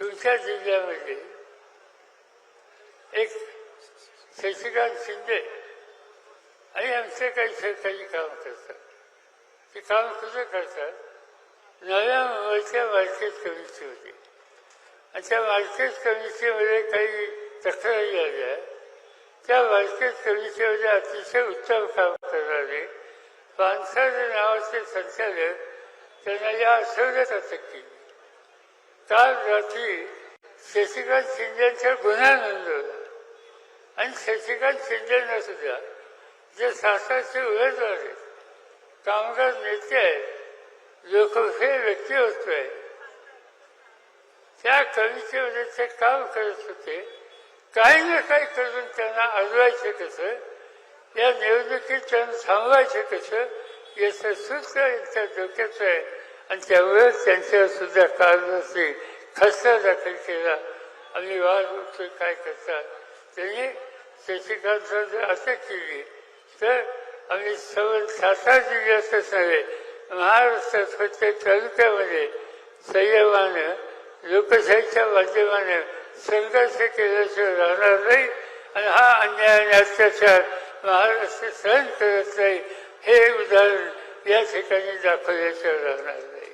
तुमच्या जिल्ह्यामध्ये एक शशिकांत शिंदे आणि आमचे काही सरकारी काम करतात. ते काम कसं करतात? नव्या मुंबईच्या मार्केट कमिटी होती आणि त्या मार्केट कमिटीमध्ये काही तक्रारी आल्या. त्या मार्केट कमिटीमध्ये अतिशय उत्तम काम करणारे पानसारे नावाचे संचालक त्यांना या आठवड्यात अटक केली. काल रात्री शशिकांत शिंदेचा गुन्हा नोंदवला आणि शशिकांत शिंदेना सुद्धा जे सासरचे उमेदवार आहेत कामगार नेते आहेत लोकप्रिय व्यक्तिमत्व आहे त्या कमिटीमध्ये ते काम करत होते. काही ना काही करून त्यांना अडवायचं कसं या निवडणुकीत त्यांना थांबवायचं कसं याचं सूत्र यांच्या डोक्याचं आहे. आणि त्यावेळेस त्यांच्यावर सुद्धा कारणाची खसरा दाखल केला. आम्ही वाद उठतो काय करतात? त्यांनी शशिकांतला जर अटक केली. तर आम्ही सवन सातारा जिल्ह्यातच नव्हे महाराष्ट्रात प्रत्येक तालुक्यामध्ये संयमानं लोकशाहीच्या माध्यमाने संघर्ष केल्याशिवाय राहणार नाही आणि हा अन्याय आणि अत्याचार महाराष्ट्र सहन करत नाही. हे उदाहरण या ठिकाणी दाखवल्याशिवाय राहणार नाही